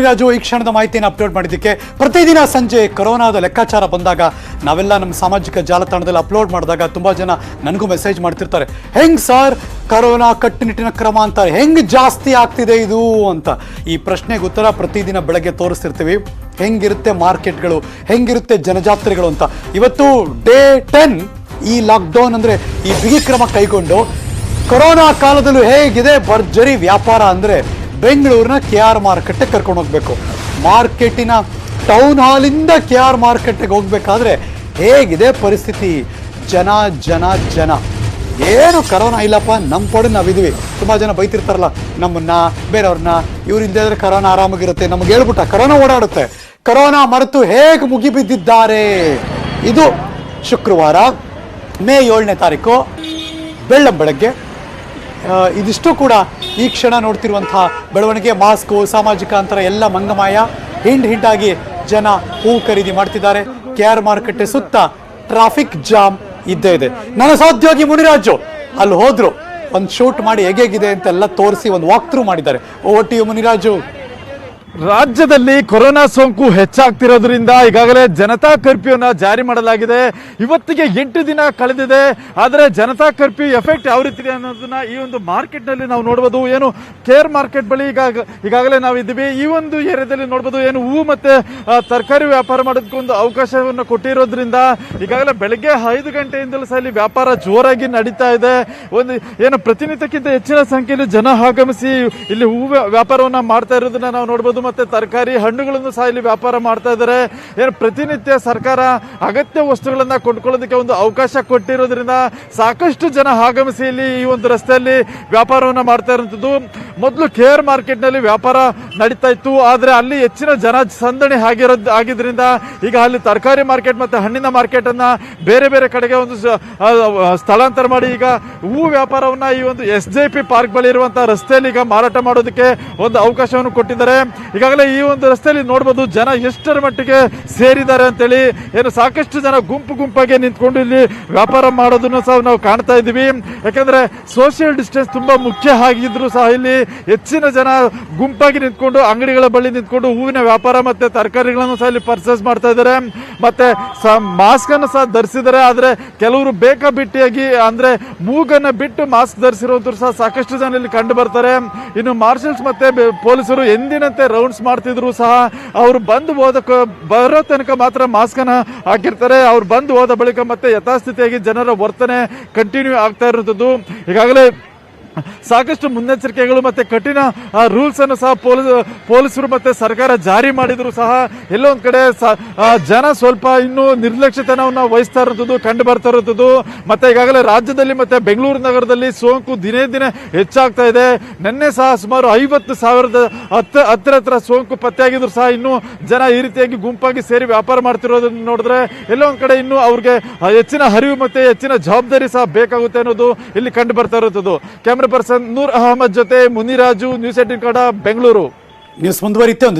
ಮುನಿರಾಜು ಈ ಕ್ಷಣದ ಮಾಹಿತಿಯನ್ನು ಅಪ್ಲೋಡ್ ಮಾಡಿದ್ದಕ್ಕೆ ಪ್ರತಿದಿನ ಸಂಜೆ ಕೊರೋನಾದ ಲೆಕ್ಕಾಚಾರ ಬಂದಾಗ ನಾವೆಲ್ಲ ನಮ್ಮ ಸಾಮಾಜಿಕ ಜಾಲತಾಣದಲ್ಲಿ ಅಪ್ಲೋಡ್ ಮಾಡಿದಾಗ ತುಂಬಾ ಜನ ನನಗೂ ಮೆಸೇಜ್ ಮಾಡ್ತಿರ್ತಾರೆ, ಹೆಂಗ್ ಸರ್? ಕರೋನಾ ಕಟ್ಟುನಿಟ್ಟಿನ ಕ್ರಮ ಅಂತಾರೆ, ಹೆಂಗ್ ಜಾಸ್ತಿ ಆಗ್ತಿದೆ ಇದು? ಅಂತ. ಈ ಪ್ರಶ್ನೆಗೆ ಉತ್ತರ ಪ್ರತಿದಿನ ಬೆಳಗ್ಗೆ ತೋರಿಸ್ತಿರ್ತೀವಿ. ಹೆಂಗಿರುತ್ತೆ ಮಾರ್ಕೆಟ್ಗಳು, ಹೆಂಗಿರುತ್ತೆ ಜನಜಾತ್ರೆಗಳು ಅಂತ. ಇವತ್ತು ಡೇ ಟೆನ್ ಈ ಲಾಕ್ಡೌನ್ ಅಂದ್ರೆ ಈ ಬಿಗಿ ಕ್ರಮ ಕೈಗೊಂಡು ಕೊರೋನಾ ಕಾಲದಲ್ಲೂ ಹೇಗಿದೆ ಭರ್ಜರಿ ವ್ಯಾಪಾರ ಅಂದ್ರೆ ಬೆಂಗಳೂರಿನ ಕೆ ಆರ್ ಮಾರುಕಟ್ಟೆ ಕರ್ಕೊಂಡು ಹೋಗಬೇಕು. ಮಾರ್ಕೆಟಿನ ಟೌನ್ ಹಾಲಿಂದ ಕೆ ಆರ್ ಮಾರುಕಟ್ಟೆಗೆ ಹೋಗಬೇಕಾದ್ರೆ ಹೇಗಿದೆ ಪರಿಸ್ಥಿತಿ? ಜನ ಜನ ಜನ. ಏನು ಕರೋನಾ ಇಲ್ಲಪ್ಪ ನಮ್ಮ ಪಡೆ ನಾವಿದ್ವಿ. ತುಂಬ ಜನ ಬೈತಿರ್ತಾರಲ್ಲ, ನಮ್ಮನ್ನ, ಬೇರೆಯವ್ರನ್ನ. ಇವ್ರಿಂದ ಇದ್ರೆ ಕರೋನಾ ಆರಾಮಾಗಿರುತ್ತೆ. ನಮ್ಗೆ ಹೇಳ್ಬಿಟ್ಟ, ಕರೋನಾ ಓಡಾಡುತ್ತೆ. ಕರೋನಾ ಮರೆತು ಹೇಗೆ ಮುಗಿಬಿದ್ದಿದ್ದಾರೆ? ಇದು ಶುಕ್ರವಾರ, ಮೇ ಏಳನೇ ತಾರೀಕು, ಬೆಳ್ಳಂ ಬೆಳಗ್ಗೆ ಇದಿಷ್ಟು ಕೂಡ ಈ ಕ್ಷಣ ನೋಡ್ತಿರುವಂತಹ ಬೆಳವಣಿಗೆ, ಮಾಸ್ಕು, ಸಾಮಾಜಿಕ ಅಂತರ ಎಲ್ಲ ಮಂಗಮಾಯ. ಹಿಂಡ್ ಹಿಂಡಾಗಿ ಜನ ಹೂ ಖರೀದಿ ಮಾಡ್ತಿದ್ದಾರೆ. ಕೆ ಆರ್ ಮಾರುಕಟ್ಟೆ ಸುತ್ತ ಟ್ರಾಫಿಕ್ ಜಾಮ್ ಇದ್ದೇ ಇದೆ. ನನ್ನ ಸಹೋದ್ಯೋಗಿ ಮುನಿರಾಜು, ಅಲ್ಲಿ ಹೋದ್ರು. ಒಂದು ಶೂಟ್ ಮಾಡಿ ಹೇಗೇಗಿದೆ ಅಂತೆಲ್ಲ ತೋರಿಸಿ, ಒಂದು ವಾಕ್ ಥ್ರೂ ಮಾಡಿದ್ದಾರೆ. O T Muniraju. ರಾಜ್ಯದಲ್ಲಿ ಕೊರೋನಾ ಸೋಂಕು ಹೆಚ್ಚಾಗ್ತಿರೋದ್ರಿಂದ ಈಗಾಗಲೇ ಜನತಾ ಕರ್ಫ್ಯೂನ ಜಾರಿ ಮಾಡಲಾಗಿದೆ. ಇವತ್ತಿಗೆ ಎಂಟು ದಿನ ಕಳೆದಿದೆ. ಆದರೆ ಜನತಾ ಕರ್ಫ್ಯೂ ಎಫೆಕ್ಟ್ ಯಾವ ರೀತಿ ಇದೆ ಅನ್ನೋದನ್ನ ಈ ಒಂದು ಮಾರ್ಕೆಟ್ನಲ್ಲಿ ನಾವು ನೋಡ್ಬೋದು. ಏನು ಕೇರ್ ಮಾರ್ಕೆಟ್ ಬಳಿ ಈಗಾಗ ಈಗಾಗಲೇ ನಾವು ಇದ್ದೀವಿ. ಈ ಒಂದು ಏರಿಯಾದಲ್ಲಿ ನೋಡ್ಬೋದು ಏನು ಹೂವು ಮತ್ತೆ ತರಕಾರಿ ವ್ಯಾಪಾರ ಮಾಡೋದಕ್ಕೊಂದು ಅವಕಾಶವನ್ನು ಕೊಟ್ಟಿರೋದ್ರಿಂದ ಈಗಾಗಲೇ ಬೆಳಗ್ಗೆ ಐದು ಗಂಟೆಯಿಂದಲೂ ಸಹ ಇಲ್ಲಿ ವ್ಯಾಪಾರ ಜೋರಾಗಿ ನಡೀತಾ ಇದೆ. ಒಂದು ಏನು ಪ್ರತಿನಿತ್ಯಕ್ಕಿಂತ ಹೆಚ್ಚಿನ ಸಂಖ್ಯೆಯಲ್ಲಿ ಜನ ಆಗಮಿಸಿ ಇಲ್ಲಿ ಹೂವು ವ್ಯಾಪಾರವನ್ನ ಮಾಡ್ತಾ ಇರೋದನ್ನ ನಾವು ನೋಡ್ಬೋದು. ಮತ್ತೆ ತರಕಾರಿ ಹಣ್ಣುಗಳನ್ನು ಸಹ ಇಲ್ಲಿ ವ್ಯಾಪಾರ ಮಾಡ್ತಾ ಇದ್ದಾರೆ. ಏನು ಪ್ರತಿನಿತ್ಯ ಸರ್ಕಾರ ಅಗತ್ಯ ವಸ್ತುಗಳನ್ನು ಕೊಂಡ್ಕೊಳ್ಳೋದಕ್ಕೆ ಒಂದು ಅವಕಾಶ ಕೊಟ್ಟಿರೋದ್ರಿಂದ ಸಾಕಷ್ಟು ಜನ ಆಗಮಿಸಿ ಇಲ್ಲಿ ಈ ಒಂದು ರಸ್ತೆಯಲ್ಲಿ ವ್ಯಾಪಾರವನ್ನು ಮಾಡ್ತಾ ಇರುವಂಥದ್ದು ಮೊದಲು ಕೆ ಆರ್ ಮಾರ್ಕೆಟ್ನಲ್ಲಿ ವ್ಯಾಪಾರ ನಡೀತಾ ಇತ್ತು. ಆದರೆ ಅಲ್ಲಿ ಹೆಚ್ಚಿನ ಜನ ಸಂದಣಿ ಆಗಿರೋದ್, ಆಗಿದ್ರಿಂದ ಈಗ ಅಲ್ಲಿ ತರಕಾರಿ ಮಾರ್ಕೆಟ್ ಮತ್ತೆ ಹಣ್ಣಿನ ಮಾರ್ಕೆಟ್ ಅನ್ನ ಬೇರೆ ಬೇರೆ ಕಡೆಗೆ ಒಂದು ಸ್ಥಳಾಂತರ ಮಾಡಿ ಈಗ ಹೂ ವ್ಯಾಪಾರವನ್ನ ಈ ಒಂದು ಎಸ್ ಜೆ ಪಿ ಪಾರ್ಕ್ ಬಳಿ ಇರುವಂತಹ ರಸ್ತೆಯಲ್ಲಿ ಈಗ ಮಾರಾಟ ಮಾಡೋದಕ್ಕೆ ಒಂದು ಅವಕಾಶವನ್ನು ಕೊಟ್ಟಿದ್ದಾರೆ. ಈಗಾಗಲೇ ಈ ಒಂದು ರಸ್ತೆಯಲ್ಲಿ ನೋಡ್ಬೋದು ಜನ ಎಷ್ಟರ ಮಟ್ಟಿಗೆ ಸೇರಿದ್ದಾರೆ ಅಂತೇಳಿ. ಏನು ಸಾಕಷ್ಟು ಜನ ಗುಂಪು ಗುಂಪಾಗಿ ನಿಂತ್ಕೊಂಡು ಇಲ್ಲಿ ವ್ಯಾಪಾರ ಮಾಡೋದನ್ನು ಸಹ ನಾವು ಕಾಣ್ತಾ ಇದ್ದೀವಿ. ಯಾಕಂದ್ರೆ ಸೋಷಿಯಲ್ ಡಿಸ್ಟೆನ್ಸ್ ತುಂಬಾ ಮುಖ್ಯ ಆಗಿದ್ರು ಸಹ ಇಲ್ಲಿ ಹೆಚ್ಚಿನ ಜನ ಗುಂಪಾಗಿ ನಿಂತ್ಕೊಂಡು ಅಂಗಡಿಗಳ ಬಳಿ ನಿಂತ್ಕೊಂಡು ಹೂವಿನ ವ್ಯಾಪಾರ ಮತ್ತೆ ತರಕಾರಿಗಳನ್ನು ಸಹ ಇಲ್ಲಿ ಪರ್ಚೇಸ್ ಮಾಡ್ತಾ ಇದ್ದಾರೆ. ಮತ್ತೆ ಮಾಸ್ಕ್ ಅನ್ನು ಸಹ ಧರಿಸಿದ್ದಾರೆ. ಆದ್ರೆ ಕೆಲವರು ಬೇಕಾಬಿಟ್ಟಿಯಾಗಿ ಅಂದ್ರೆ ಮೂಗನ್ನ ಬಿಟ್ಟು ಮಾಸ್ಕ್ ಧರಿಸಿರುವಂತರು ಸಹ ಸಾಕಷ್ಟು ಜನ ಇಲ್ಲಿ ಕಂಡು ಬರ್ತಾರೆ. ಇನ್ನು ಮಾರ್ಷಲ್ಸ್ ಮತ್ತೆ ಪೊಲೀಸರು ಎಂದಿನಂತೆ ರೌಂಡ್ಸ್ ಮಾಡ್ತಿದ್ರು ಸಹ, ಅವರು ಬಂದು ಹೋದ ಬರೋ ತನಕ ಮಾತ್ರ ಮಾಸ್ಕ್ ಅನ್ನ ಹಾಕಿರ್ತಾರೆ. ಅವ್ರು ಬಂದು ಹೋದ ಬಳಿಕ ಮತ್ತೆ ಯಥಾಸ್ಥಿತಿಯಾಗಿ ಜನರ ವರ್ತನೆ ಕಂಟಿನ್ಯೂ ಆಗ್ತಾ ಇರುವಂಥದ್ದು ಈಗಾಗಲೇ ಸಾಕಷ್ಟು ಮುನ್ನೆಚ್ಚರಿಕೆಗಳು ಮತ್ತೆ ಕಠಿಣ ರೂಲ್ಸ್ ಅನ್ನು ಸಹ ಪೊಲೀಸ್ ಪೊಲೀಸರು ಮತ್ತೆ ಸರ್ಕಾರ ಜಾರಿ ಮಾಡಿದ್ರು ಸಹ. ಎಲ್ಲೋ ಒಂದ್ ಕಡೆ ಜನ ಸ್ವಲ್ಪ ಇನ್ನೂ ನಿರ್ಲಕ್ಷ್ಯತನವನ್ನು ವಹಿಸ್ತಾ ಇರುವಂಥದ್ದು ಕಂಡು ಬರ್ತಾ ಇರುವಂಥದ್ದು ಮತ್ತೆ ಈಗಾಗಲೇ ರಾಜ್ಯದಲ್ಲಿ ಮತ್ತೆ ಬೆಂಗಳೂರು ನಗರದಲ್ಲಿ ಸೋಂಕು ದಿನೇ ದಿನೇ ಹೆಚ್ಚಾಗ್ತಾ ಇದೆ. ನಿನ್ನೆ ಸಹ ಸುಮಾರು ಐವತ್ತು ಸಾವಿರದ ಹತ್ತ, ಹತ್ತಿರ ಹತ್ರ ಸೋಂಕು ಪತ್ತೆಯಾಗಿದ್ರು ಸಹ. ಇನ್ನೂ ಜನ ಈ ರೀತಿಯಾಗಿ ಗುಂಪಾಗಿ ಸೇರಿ ವ್ಯಾಪಾರ ಮಾಡ್ತಿರೋದನ್ನು ನೋಡಿದ್ರೆ ಎಲ್ಲೋ ಒಂದ್ ಕಡೆ ಇನ್ನೂ ಅವ್ರಿಗೆ ಹೆಚ್ಚಿನ ಹರಿವು ಮತ್ತೆ ಹೆಚ್ಚಿನ ಜವಾಬ್ದಾರಿ ಸಹ ಬೇಕಾಗುತ್ತೆ ಅನ್ನೋದು ಇಲ್ಲಿ ಕಂಡು ಬರ್ತಾ ಇರುವಂಥದ್ದು ಕ್ಯಾಮ್ರಾ ಪರ್ಸನ್ ನೂರ್ ಅಹಮದ್ ಜೊತೆ Muniraju news eighteen Kannada Bengaluru. News ಮುಂದುವರಿಯುತ್ತೆ ಒಂದು